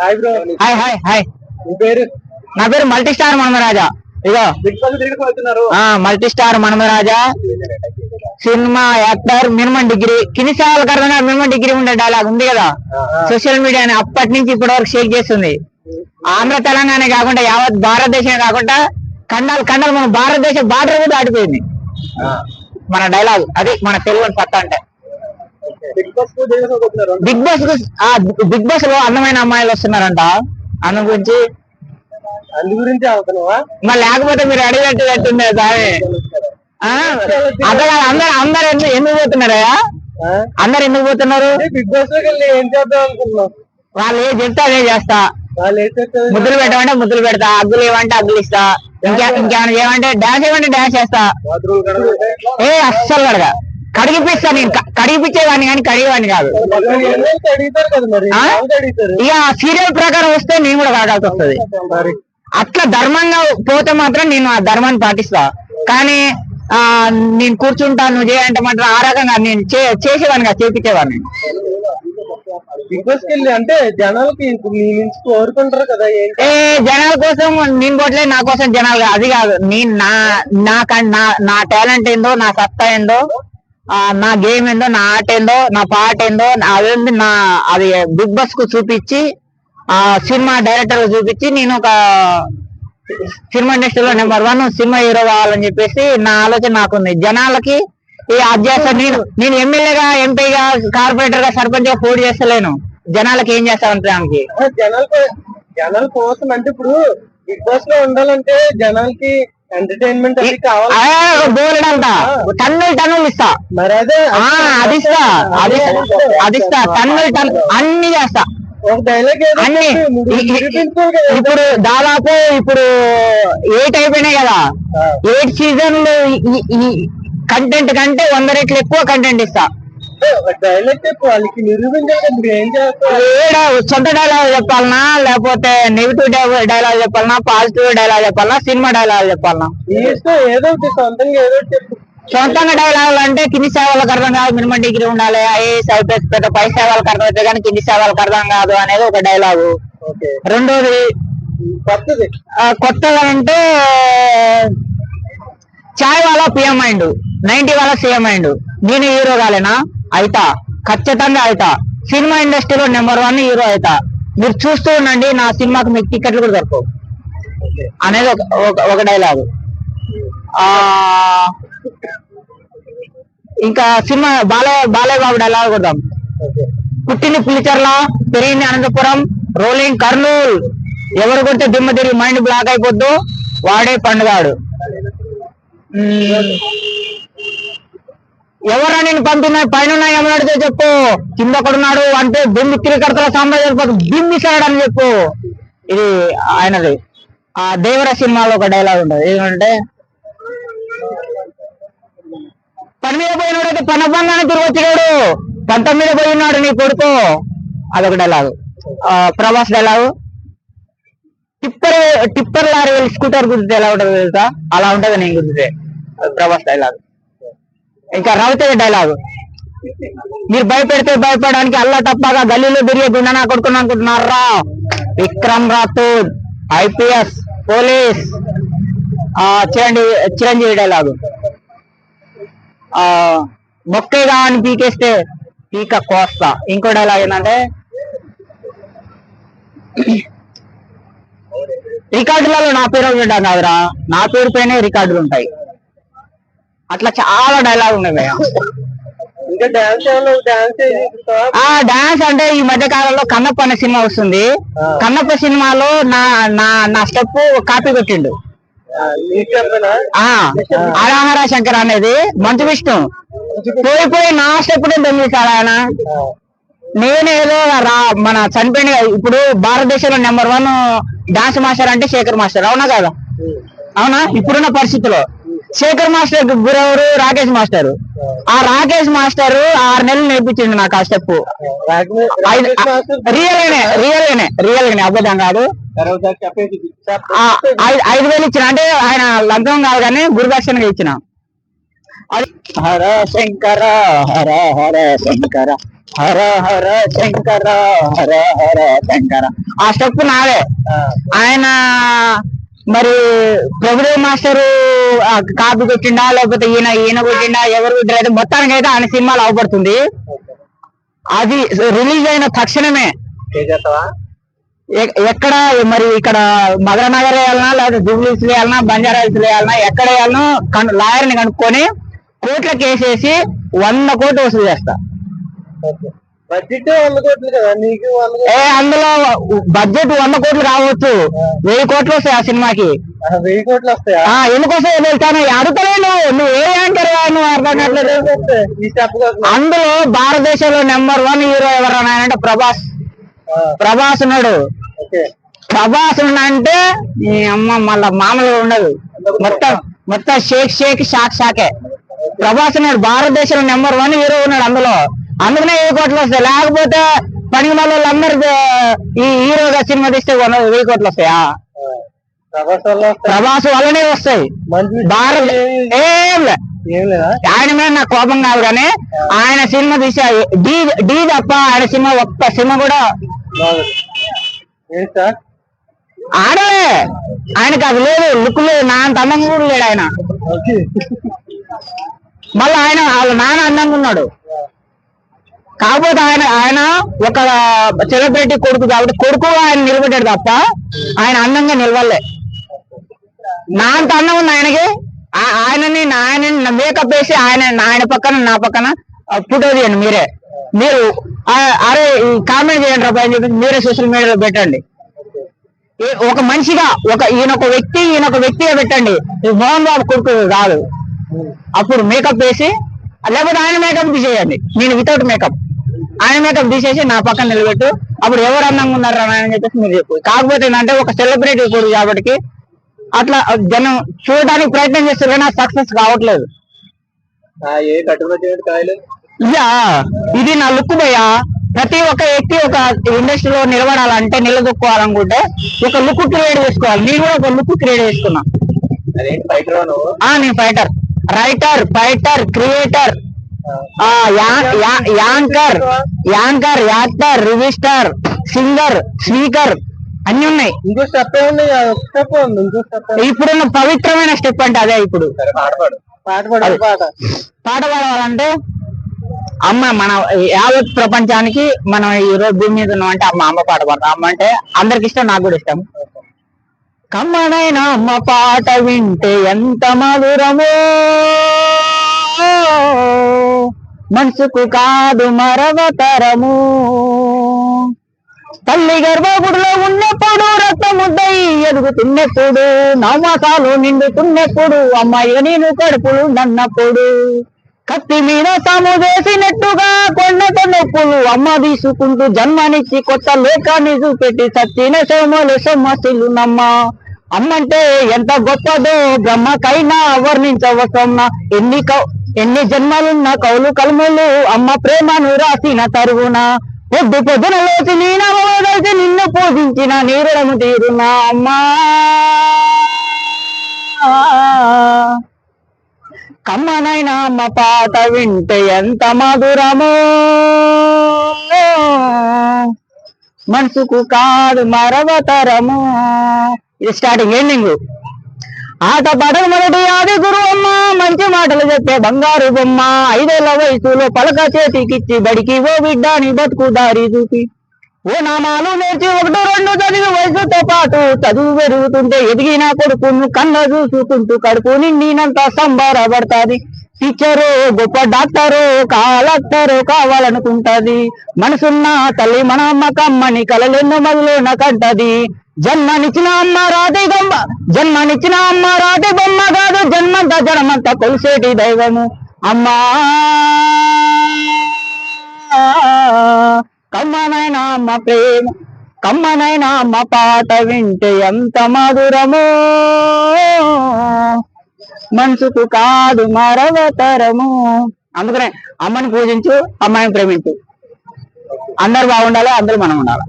Hi bro hi hi hi మీ పేరు? నా పేరు మల్టీ స్టార్ మనమరాజా ఇగో మల్టీ స్టార్ మనమరాజా. సినిమా యాక్టర్ మినిమం డిగ్రీ కింది సేవల కారణంగా మినిమం డిగ్రీ ఉండే డైలాగ్ ఉంది కదా? సోషల్ మీడియా అప్పటి నుంచి ఇప్పటి వరకు షేక్ చేస్తుంది. ఆంధ్ర తెలంగాణ కాకుండా యావత్ భారతదేశమే కాకుండా ఖండాలు ఖండాలు మన భారతదేశ బార్డర్ కూడా దాటిపోయింది. మన డైలాగ్ అది మన తెలుగు పక్క అంటే. బిగ్ బాస్ బిగ్ బాస్కు ఆ బిగ్ బాస్లో అందమైన అమ్మాయిలు వస్తున్నారంట. అందం గురించి. అందు గురించి మరి లేకపోతే మీరు ఆ, అట్లా కాదు, అందరు అందరు ఎందుకు ఎందుకు పోతున్నారా అందరు ఎందుకు పోతున్నారు? బిగ్ బాస్లోకి వెళ్ళి ఏం చేద్దాం అనుకుంటున్నావు? వాళ్ళు ఏం చెప్తే అదే చేస్తా. ముద్దులు పెట్టమంటే ముద్దులు పెడతా. అగ్గులు ఇవ్వంటే అగ్గులు ఇస్తా. ఇంకా ఇంకేమైనా చేయమంటే డాన్స్ ఇవ్వంటే డాన్స్ చేస్తా. ఏ అస్సలు కడగా. కడిగిపిస్తా నేను. కడిగిపించేవాడిని కానీ కడిగేవాడిని కాదు. ఇక సీరియల్ ప్రకారం వస్తే నేను కూడా కడగాల్సి వస్తుంది. అట్లా ధర్మంగా పోతే మాత్రం నేను ఆ ధర్మాన్ని పాటిస్తా. కానీ ఆ నేను కూర్చుంటా నువ్వు చేయాలంటే మాత్రం ఆ రకంగా నేను చేసేవాడిని కాదు చేపించేవాడిని. బిగ్ బాస్ అంటే జనాలకి ఇప్పుడు నీ నుంచి కోరుకుంటారు కదా ఏంటి? ఏ జనాల కోసం నేను కొట్టలే నా కోసం జనాలు కాదు. అది కాదు. నేను నా నా నా టాలెంట్ ఏందో నా సత్తా ఏందో నా గేమ్ ఏందో నా ఆట ఏందో నా పాట ఏందో అదేంది నా అది బిగ్ బాస్కు చూపించి ఆ సినిమా డైరెక్టర్ చూపించి నేను ఒక సినిమా ఇండస్ట్రీలో నెంబర్ వన్ సినిమా హీరో కావాలని చెప్పేసి నా ఆలోచన నాకుంది. జనాలకి ఈ అధ్యాస నేను నేను ఎమ్మెల్యేగా ఎంపీగా కార్పొరేటర్గా సర్పంచ్గా పోటీ చేస్తలేను. జనాలకి ఏం చేస్తాను దానికి ఆ, జనాల జనాల కోసం అంటే ఇప్పుడు బిగ్ బాస్లో ఉండాలంటే జనాలకి ఎంటర్టైన్మెంట్ టన్నులు టన్నులు ఇస్తా. మరి అదే ఆ, అది ఇస్తా. అది అది ఇస్తా. టన్నులు టన్ అన్ని చేస్తా. అన్ని. ఇప్పుడు దాదాపు ఇప్పుడు ఎయిట్ అయిపోయినాయి కదా. ఎయిట్ సీజన్లు ఈ కంటెంట్ కంటే వంద రెట్లు ఎక్కువ కంటెంట్ ఇస్తా. డైలాగ్ చెప్పు వాళ్ళకి నిరూపించాలి కదా మీరు ఏం చేస్తారు ఏడ సొంత డైలాగ్ చెప్పాలనా? లేకపోతే నెగిటివ్ డైలాగ్ చెప్పాలనా? పాజిటివ్ డైలాగ్ చెప్పాలనా? సినిమా డైలాగ్ చెప్పాలనా? ఈ ఇష్టం ఏదో ఒకటి సొంతంగా ఏదో ఒకటి చెప్పు. సొంతంగా డైలాగులు అంటే కింది సేవలకు అర్థం కాదు మినిమం డిగ్రీ ఉండాలి. ఐఏఎస్ ఐపీఎస్ పెద్ద పై సేవలకు అర్థం అయితే కానీ కింది సేవలకు అర్థం కాదు అనేది ఒక డైలాగు రెండోది కొత్తది. కొత్తగా అంటే చాయ్ వాళ్ళ పిఎం మైండ్ నైన్టీ వాళ్ళ సీఎం మైండ్ నేను హీరో కాలేనా? అయితా. ఖచ్చితంగా అయితా. సినిమా ఇండస్ట్రీలో నెంబర్ వన్ హీరో అయితా. మీరు చూస్తూ ఉండండి నా సినిమాకి మీకు టికెట్లు కూడా దొరకవు. అనేది ఒక డైలాగ్ ఆ ఇంకా సినిమా బాలయ్య బాలయ్య బాబు డైలాగ్ కొడదాం. పుట్టింది పులిచర్ల పెరిగింది అనంతపురం రోలింగ్ కర్నూల్. ఎవరు కొడితే దిమ్మ తిరిగి మైండ్ బ్లాక్ అయిపోద్దు వాడే పండుగాడు. ఎవరా నేను పంపిన? పైన ఏమన్నాడితే చెప్పు. కింద ఒకడున్నాడు అంటే బిమ్మి క్రికెట్ల సామ్రాజ్యం బింబిసాడు అని చెప్పు. ఇది ఆయనది. ఆ దేవర సినిమాలో ఒక డైలాగ్ ఉంటుంది. ఏమంటే పని మీద పోయినాడు పని బంగానే తిరిగి పంట మీద పోయినాడు నీ కొడుకు. అదొక dialogue. Prabhas dialogue. Tipper tipper lorry scooter గుర్తితే ఎలా ఉంటది తెలుసా? అలా ఉంటుంది నేను గుర్తితే అది ప్రభాస్ డైలాగ్. ఇంకా రవితేజ డైలాగ్ మీరు భయపెడితే భయపడడానికి అల్లా తప్పగా గల్లీలో తిరిగే గుండెనా కొడుకుని అనుకుంటున్నారా? Vikram Rathod IPS police. ఆ చిరంజీవి చిరంజీవి డైలాగు ఆ మొక్కేగా అని పీకేస్తే పీక కోస్తా. ఇంకో డైలాగ్ ఏంటంటే రికార్డులలో నా పేరు ఉండడం కాదురా? నా పేరు పైనే రికార్డులు ఉంటాయి. అట్లా చాలా డైలాగ్ ఉన్నాయి డాన్స్ అంటే ఈ మధ్య కాలంలో కన్నప్ప అనే సినిమా వస్తుంది. కన్నప్ప సినిమాలో నా నా నా స్టెప్ కాపీ కొట్టిండు. నీకు చెప్పనా ఆ ఆరాహర శంకర్ అనేది మంచు విష్ణు. పోయి పోయి నా స్టెప్ దొంగిస్తాడు ఆయన. నేనేదో రా మన చనిపోయిన ఇప్పుడు భారతదేశంలో నెంబర్ వన్ డాన్స్ మాస్టర్ అంటే శేఖర్ మాస్టర్. అవునా కదా? అవునా? ఇప్పుడున్న పరిస్థితిలో శేఖర్ మాస్టర్ గురవరు? రాకేష్ మాస్టర్. ఆ రాకేష్ మాస్టర్ ఆరు నెలలు నేర్పించిండు నాకు ఆ స్టెప్ రియల్ గానే రియల్ గానే రియల్ గానే అబద్ధం కాదు. ఐదు- వేలు ఇచ్చిన అంటే ఆయన లంచం కాదు కానీ గురుదక్షిణగా ఇచ్చిన. హర శంకర హర హర శంకర హర హర శంకర హర హర శంకర. ఆ స్టెప్ నాదే. ఆయన మరి ప్రభుదేవ్ మాస్టర్ కాపీ కొట్టిండా లేకపోతే ఈయన ఈయన కొట్టిండా ఎవరు అయితే మొత్తానికి అయితే ఆయన సినిమాలు అవపడుతుంది. అది రిలీజ్ అయిన తక్షణమే. ఎక్కడ మరి ఇక్కడ మదననగర్ వేయాలన్నా లేదా జూబ్లీస్ వేయాలన్నా బంజారా హిల్స్ వేయాలన్నా ఎక్కడ వేయాలనో కను లాయర్ని కనుక్కొని కోట్ల కేసేసి వంద కోట్లు వసూలు చేస్తా. అందులో బడ్జెట్ వంద కోట్లు రావచ్చు వెయ్యి కోట్లు వస్తాయి ఆ సినిమాకి? వెయ్యి కోట్లు వస్తాయా? ఆ ఎందుకు వస్తాయో తెలుసాను అడుగుతలే నువ్వు. నువ్వు ఏ యాంకర్ నువ్వు అర్థం కావట్లేదు. అందులో భారతదేశంలో నెంబర్ వన్ హీరో ఎవరన్నా అంటే ప్రభాస్. ప్రభాస్ ఉన్నాడు. ప్రభాస్ అంటే ఈ అమ్మ మళ్ళా మామూలుగా ఉండదు. మొత్తం మొత్తం షేక్ షేక్ షాక్ షాకే. ప్రభాస్ ఉన్నాడు. భారతదేశంలో నెంబర్ వన్ హీరో ఉన్నాడు అందులో. అందుకనే వెయ్యి కోట్లు వస్తాయి. లేకపోతే అందరు ఈ హీరోగా సినిమా తీస్తే వెయ్యి కోట్లు వస్తాయా? ప్రభాస్ వల్లనే వస్తాయి. భారత ఏం ఆయన మీద నాకు కోపం కాదు కానీ ఆయన సినిమా తీసా డీ డీ తప్ప ఆయన సినిమా ఒక్క సినిమా కూడా ఆడలే ఆయనకి అది లేదు లుక్ లేదు. నా అంత అందంగా కూడా లేడు ఆయన. మళ్ళీ ఆయన వాళ్ళ నాన్న అందంగా ఉన్నాడు. కాకపోతే ఆయన ఆయన ఒక సెలబ్రిటీ కొడుకు కాబట్టి కొడుకు ఆయన నిలబడ్డాడు తప్ప ఆయన అందంగా నిలవలే నా అంత అన్నం ఉంది ఆయనకి? ఆ- ఆయనని నా- ఆయన మేకప్ వేసి ఆయన ఆయన పక్కన నా పక్కన ఫోటో తీయండి మీరే. మీరు అరే కామెంట్ చేయండి రా అని చెప్పి మీరే సోషల్ మీడియాలో పెట్టండి. ఒక మనిషిగా ఒక ఈయన ఒక వ్యక్తి ఈయన ఒక వ్యక్తిగా పెట్టండి. మోహన్ బాబు కొడుకు కాదు. అప్పుడు మేకప్ వేసి లేకపోతే ఆయన మేకప్ చేయండి. నేను వితౌట్ మేకప్ ఆయన మేకప్ తీసేసి నా పక్కన నిలబెట్టు. అప్పుడు ఎవరు అందంగా ఉన్నారు అని చెప్పేసి మీరు చెప్పు. కాకపోతే ఏంటంటే ఒక సెలబ్రిటీ కొడుకు కాబట్టి అట్లా జనం చూడడానికి ప్రయత్నం చేస్తారు కానీ సక్సెస్ కావట్లేదు. ఇయ్యా ఇది నా లుక్ భయ్యా. ప్రతి ఒక్క వ్యక్తి ఒక ఇండస్ట్రీలో నిలబడాలంటే నిలదొక్కోవాలనుకుంటే ఒక లుక్ క్రియేట్ చేసుకోవాలి. నేను కూడా ఒక లుక్ క్రియేట్ చేసుకున్నా. నేను fighter writer fighter creator anchor anchor actor register singer speaker అన్ని ఉన్నాయి. ఇంకో స్టెప్ స్టెప్ ఉంది ఇంకో స్టెప్ ఇప్పుడున్న పవిత్రమైన స్టెప్ అంటే అదే ఇప్పుడు. పాట పాడు. పాట పాడు పాట. పాట పాడాలంటే అమ్మ మన యావత్ ప్రపంచానికి మనం ఈ రోజు భూమి మీద ఉన్నాం అంటే అమ్మ అమ్మ పాట పాడతాం. అమ్మ అంటే అందరికి ఇష్టం నాకు కూడా ఇష్టం. కమ్మనైన అమ్మ పాట వింటే ఎంత మధురమో. మనసుకు కాదు మరవతరము. తల్లి గర్భగుడిలో ఉన్నప్పుడు రక్తముద్దై ఎదుగుతున్నప్పుడు నవమాసాలు నిండుతున్నప్పుడు అమ్మాయి నేను కడుపులు నన్నప్పుడు కత్తి మీద తాము వేసినట్టుగా కొండత నొప్పులు అమ్మ తీసుకుంటూ జన్మనిచ్చి కొత్త లోకాన్ని చూపెట్టి సత్తిన సోమలు సొమ్మసిల్లు నమ్మ అమ్మంటే ఎంత గొప్పదో బ్రహ్మకైనా వర్ణించవసమ్మ. ఎన్ని ఎన్ని జన్మలున్న కౌలు కల్మలు అమ్మ ప్రేమను రాసిన తరుగున పొద్దు పొద్దున లేచి నీ నిన్ను పూజించిన నీరుడము తీరునా అమ్మా. కమ్మనైనా అమ్మ పాట వింటే ఎంత మధురమో. మనసుకు కాదు మరవతరము. ఇది స్టార్టింగ్ ఎండింగ్ ఆట పాటలు మొదటి ఆది గురు అమ్మ మంచి మాటలు చెప్పే బంగారు బొమ్మ. ఐదేళ్ళ వయసులో పలక చేతికిచ్చి బడికి ఓ బిడ్డ నీ బతుకు దారి చూపి. ఓ నామాలు నేర్చి ఒకటో రెండు చదివి వయసుతో పాటు చదువు పెరుగుతుంటే ఎదిగిన కొడుకును కన్న చూసుకుంటూ కడుపు నిండినంత సంబరపడతాది. టీచరు గొప్ప డాక్టరు కాలక్టరు కావాలనుకుంటది. మనసున్న తల్లి మన అమ్మ కమ్మని కలలెన్నో మదిలోన కంటది. జన్మనిచ్చిన అమ్మ రాతి బొమ్మ జన్మనిచ్చిన అమ్మ రాతి బొమ్మ కాదు. జన్మంత జనమంత కొలిసేటి దైవము. అమ్మా! కమ్మనైన అమ్మ ప్రేమ కమ్మనైన అమ్మ పాట వింటే ఎంత మధురమో. మనసుకు కాదు మరవతరము అందుకనే అమ్మని పూజించు అమ్మాయిని ప్రేమించు. అందరు బాగుండాలి అందరూ మనం ఉండాలి.